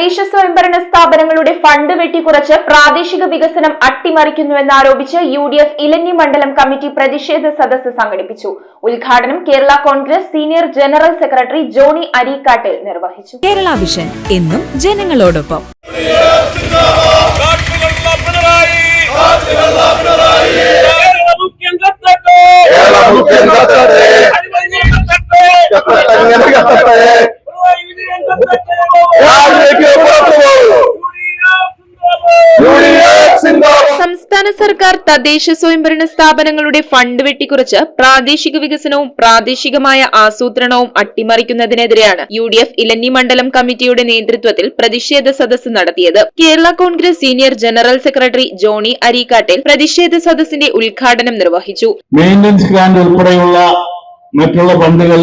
തദ്ദേശ സ്വയംഭരണ സ്ഥാപനങ്ങളുടെ ഫണ്ട് വെട്ടിക്കുറച്ച് പ്രാദേശിക വികസനം അട്ടിമറിക്കുന്നുവെന്നാരോപിച്ച് യു ഡി എഫ് ഇലഞ്ഞി മണ്ഡലം കമ്മിറ്റി പ്രതിഷേധ സദസ്സ് സംഘടിപ്പിച്ചു. ഉദ്ഘാടനം Kerala Congress senior general secretary Johnny Areekattil നിർവഹിച്ചു. കേരള വിഷൻ എന്നും ജനങ്ങളോടൊപ്പം. കാട്ടുകൊള്ള മുഖ്യം കത്തട്ടെ സർക്കാർ തദ്ദേശ സ്വയംഭരണ സ്ഥാപനങ്ങളുടെ ഫണ്ട് വെട്ടിക്കുറച്ച് പ്രാദേശിക വികസനവും പ്രാദേശികമായ ആസൂത്രണവും അട്ടിമറിക്കുന്നതിനെതിരെയാണ് യു ഡി എഫ് ഇലഞ്ഞി മണ്ഡലം കമ്മിറ്റിയുടെ നേതൃത്വത്തിൽ പ്രതിഷേധ സദസ്സ് നടത്തിയത്. Kerala Congress senior general secretary Johnny Areekattil പ്രതിഷേധ സദസ്സിന്റെ ഉദ്ഘാടനം നിർവഹിച്ചു. മെയിന്റനൻസ് ഗ്രാന്റ് ഉൾപ്പെടെയുള്ള മറ്റുള്ള ഫണ്ടുകൾ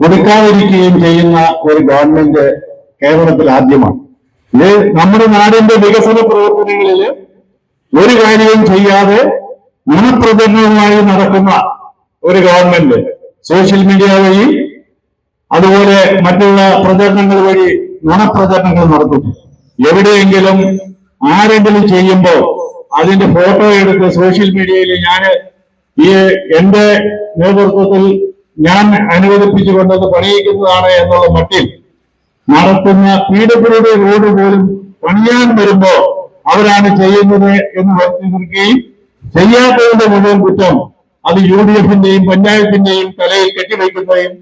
കൊടുക്കാതിരിക്കുകയും ചെയ്യുന്ന ഒരു ഗവൺമെന്റ് കേരളത്തിൽ ആദ്യമാണ്. ഇത് നമ്മുടെ നാടിന്റെ വികസന പ്രവർത്തനങ്ങളിൽ ഒരു കാര്യവും ചെയ്യാതെ നുണപ്രചരണവുമായി നടക്കുന്ന ഒരു ഗവൺമെന്റ് സോഷ്യൽ മീഡിയ വഴി അതുപോലെ മറ്റുള്ള പ്രചരണങ്ങൾ വഴി നുണപ്രചരണങ്ങൾ നടത്തും. എവിടെയെങ്കിലും ആരെങ്കിലും ചെയ്യുമ്പോൾ അതിന്റെ ഫോട്ടോ എടുത്ത് സോഷ്യൽ മീഡിയയിൽ ഞാൻ ഈ എന്റെ നേതൃത്വത്തിൽ ഞാൻ അനുവദിപ്പിച്ചു കൊണ്ടത് പണിയിക്കുന്നതാണ് എന്നുള്ള മട്ടിൽ നടത്തുന്ന പീഡപ്പിയുടെ റോഡ് പോലും പണിയാൻ വരുമ്പോ അവരാണ് ചെയ്യുന്നത് എന്ന് പറഞ്ഞിരിക്കുകയും ചെയ്യാത്തതിന്റെ മുഴുവൻ കുറ്റം അത് യു ഡി എഫിന്റെയും പഞ്ചായത്തിന്റെയും തലയിൽ കെട്ടിവയ്ക്കുകയും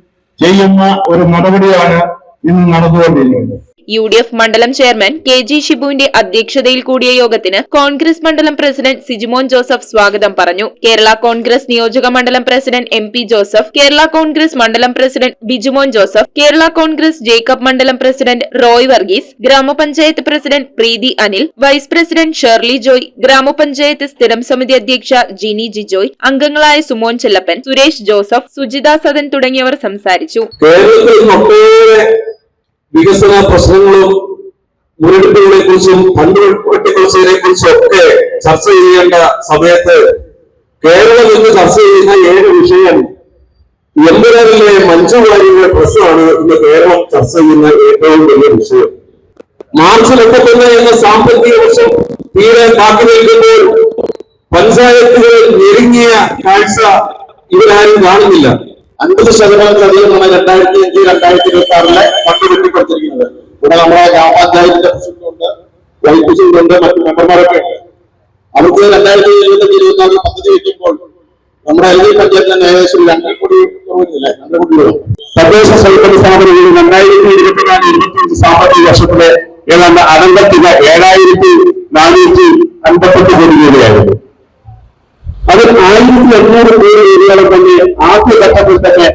ചെയ്യുന്ന ഒരു നടപടിയാണ് ഇന്ന് നടന്നുകൊണ്ടിരിക്കുന്നത്. യു ഡി എഫ് മണ്ഡലം ചെയർമാൻ കെ ജി ഷിബുവിന്റെ അധ്യക്ഷതയിൽ കൂടിയ യോഗത്തിന് കോൺഗ്രസ് മണ്ഡലം പ്രസിഡന്റ് സിജിമോൻ ജോസഫ് സ്വാഗതം പറഞ്ഞു. കേരള കോൺഗ്രസ് നിയോജക മണ്ഡലം president M P Joseph Kerala Congress മണ്ഡലം പ്രസിഡന്റ് ബിജുമോൻ ജോസഫ് കേരള കോൺഗ്രസ് ജേക്കബ് മണ്ഡലം പ്രസിഡന്റ് റോയ് വർഗീസ് ഗ്രാമപഞ്ചായത്ത് president Preethi Anil vice president Shirley Joy ഗ്രാമപഞ്ചായത്ത് സ്ഥിരം സമിതി അധ്യക്ഷ ജിനി ജിജോയ് അംഗങ്ങളായ സുമോൻ ചെല്ലപ്പൻ സുരേഷ് ജോസഫ് സുജിത സദൻ തുടങ്ങിയവർ സംസാരിച്ചു. വികസന പ്രശ്നങ്ങളും മുരടിപ്പുകളെ കുറിച്ചും ഫണ്ട് കുറിച്ചും ഒക്കെ ചർച്ച ചെയ്യേണ്ട സമയത്ത് കേരളം ഇന്ന് ചർച്ച ചെയ്യുന്ന ഏഴ് വിഷയം എമ്പുരാനിലെ മഞ്ജു വാര്യരുടെ പ്രശ്നമാണ് ഇന്ന് കേരളം ചർച്ച ചെയ്യുന്ന ഏറ്റവും വലിയ വിഷയം. മാർച്ച് മുപ്പത്തൊന്ന് എന്ന സാമ്പത്തിക വർഷം തീരെ ബാക്കി നിൽക്കുമ്പോൾ പഞ്ചായത്തുകൾ ഞെരുങ്ങിയ കാഴ്ച ഇവരാരും കാണുന്നില്ല. അൻപത് ശതമാനത്തിലധികമാണ് രണ്ടായിരത്തി അഞ്ച് രണ്ടായിരത്തി ഇരുപത്തി ആറിലെ ഫണ്ട് വെട്ടിക്കൊടുത്തിരിക്കുന്നത്. ഇവിടെ നമ്മുടെ ഗ്രാമപഞ്ചായത്തിന്റെ പ്രസിഡന്റുണ്ട് വൈസ് ചെയ്തുണ്ട് മറ്റു മെമ്പർമാരൊക്കെ ഉണ്ട്. അവർക്ക് രണ്ടായിരത്തി ഇരുപത്തി ഇരുപത്തി പദ്ധതി വെക്കുമ്പോൾ നമ്മുടെ അരികെ പഞ്ചായത്തിന് ഏകദേശം രണ്ടര കോടി തദ്ദേശ സ്വയംഭരണ സ്ഥാപനങ്ങളിൽ രണ്ടായിരത്തി ഇരുപത്തിനാല് ഇരുപത്തിയഞ്ച് സാമ്പത്തിക വർഷത്തിലെ ഏതാണ്ട് അനന്തത്തിന് ഏഴായിരത്തി നാനൂറ്റി അൻപത്തെട്ട് കോടി രൂപയായിരുന്നു. ആയിരത്തി എണ്ണൂറ് കോടി രൂപയോളം തന്നെ ആദ്യഘട്ടത്തിൽ തന്നെ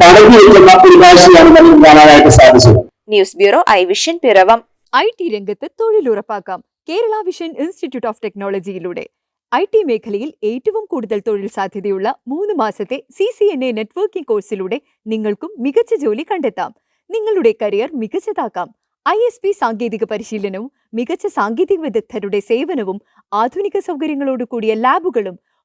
തടഞ്ഞു വെക്കുന്ന ഒരു കാഴ്ചയാണ് നമുക്ക് കാണാനായിട്ട് സാധിച്ചത് news bureau I vision Piravom. I T രംഗത്ത് തൊഴിലുറപ്പാക്കാം. കേരള വിഷൻ ഇൻസ്റ്റിറ്റ്യൂട്ട് ഓഫ് ടെക്നോളജിയിലൂടെ. ഐ ടി മേഖലയിൽ ഏറ്റവും കൂടുതൽ തൊഴിൽ സാധ്യതയുള്ള മൂന്ന് മാസത്തെ C C N A networking കോഴ്സിലൂടെ നിങ്ങൾക്കും മികച്ച ജോലി കണ്ടെത്താം. നിങ്ങളുടെ കരിയർ മികച്ചതാക്കാം. ഐ എസ് പി സാങ്കേതിക പരിശീലനവും മികച്ച സാങ്കേതിക വിദഗ്ധരുടെ സേവനവും ആധുനിക സൗകര്യങ്ങളോടുകൂടിയ ലാബുകളും